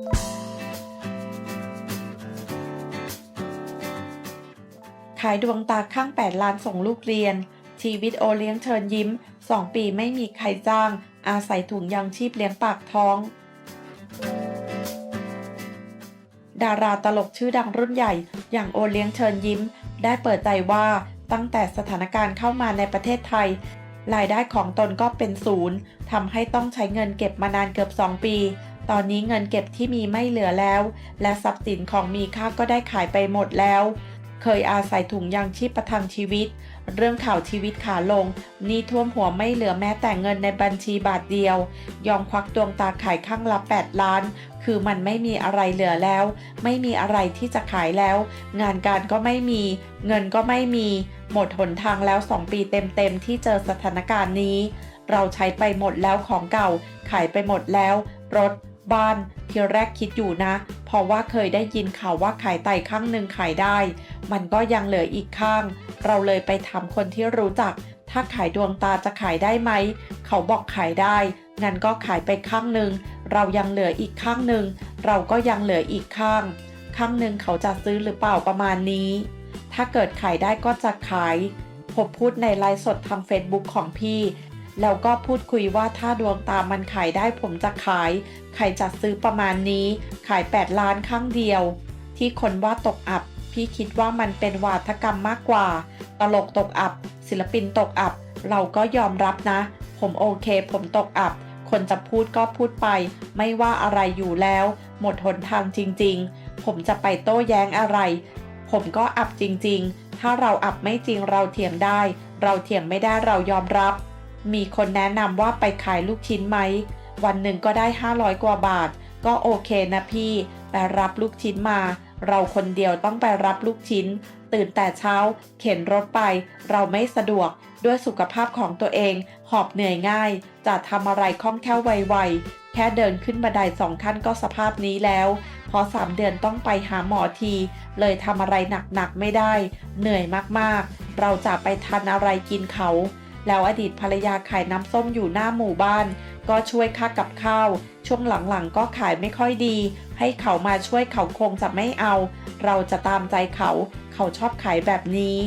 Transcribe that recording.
ขายดวงตาข้าง 8 ล้านส่งลูกเรียน ชีวิตโอเลี้ยงเชิญยิ้ม 2 ปีไม่มีใครจ้าง อาศัยถุงยางชีพเลี้ยงปากท้อง ดาราตลกชื่อดังรุ่นใหญ่ อย่างโอเลี้ยงเชิญยิ้ม ได้เปิดใจว่าตั้งแต่สถานการณ์เข้ามาในประเทศไทย รายได้ของตนก็เป็นศูนย์ทำให้ต้องใช้เงินเก็บมานานเกือบ 2 ปี ตอนนี้เงินเก็บที่มีไม่เหลือแล้ว และทรัพย์สินของมีค่าก็ได้ขายไปหมดแล้ว เคยอาศัยถุงยางชีพประทังชีวิต เรื่องข่าวชีวิตขาลงนี่ท่วมหัวไม่เหลือแม้แต่เงินในบัญชีบาทเดียว ยอมควักดวงตาขายข้างละ8ล้าน คือมันไม่มีอะไรเหลือแล้ว ไม่มีอะไรที่จะขายแล้ว งานการก็ไม่มี เงินก็ไม่มี หมดหนทางแล้ว2ปีเต็มๆที่เจอสถานการณ์นี้ เราใช้ไปหมดแล้วของเก่า ขายไปหมดแล้วรถ บ้าน ทีแรกคิดอยู่นะ เพราะว่าเคยได้ยินข่าวว่าขายไตข้างหนึ่งขายได้ มันก็ยังเหลืออีกข้าง เราเลยไปถามคนที่รู้จัก ถ้าขายดวงตาจะขายได้ไหม เขาบอกขายได้ งั้นก็ขายไปข้างหนึ่ง เรายังเหลืออีกข้างหนึ่ง เราก็ยังเหลืออีกข้าง ข้างหนึ่งเขาจะซื้อหรือเปล่าประมาณนี้ ถ้าเกิดขายได้ก็จะขาย ผมพูดในไลฟ์สดทาง Facebook ของพี่ แล้วก็พูดคุยว่าถ้าดวงตามันขายได้ผมจะขาย ใครจะซื้อประมาณนี้ ขาย 8 ล้านข้างเดียว ที่คนว่าตกอับ พี่คิดว่ามันเป็นวาทกรรมมากกว่า ตลกตกอับ ศิลปินตกอับ เราก็ยอมรับนะ ผมโอเค ผมตกอับ คนจะพูดก็พูดไป ไม่ว่าอะไรอยู่แล้ว หมดหนทางจริง ๆ ผมจะไปโต้แย้งอะไร ผมก็อับจริง ๆ ถ้าเราอับไม่จริงเราเถียงได้ เราเถียงไม่ได้เรายอมรับ มีคนแนะนำว่าไปขายลูกชิ้นไหม วันหนึ่งก็ได้ 500 กว่าบาท ก็โอเคนะพี่ ไปรับลูกชิ้นมา เราคนเดียวต้องไปรับลูกชิ้น ตื่นแต่เช้า เข็นรถไป เราไม่สะดวก ด้วยสุขภาพของตัวเอง หอบเหนื่อยง่าย จะทำอะไรคล่องแคล่วไวๆ แค่เดินขึ้นบันไดสองขั้นก็สภาพนี้แล้ว พอสามเดือนต้องไปหาหมอที เลยทำอะไรหนักๆไม่ได้ เหนื่อยมากๆ เราจะไปทานอะไรกินเขา แล้วอดีตภรรยาขายน้ำส้มอยู่หน้าหมู่บ้าน ก็ช่วยค่ากับข้าว ช่วงหลังๆก็ขายไม่ค่อยดี ให้เขามาช่วยเขาคงจะไม่เอา เราจะตามใจเขา เขาชอบขายแบบนี้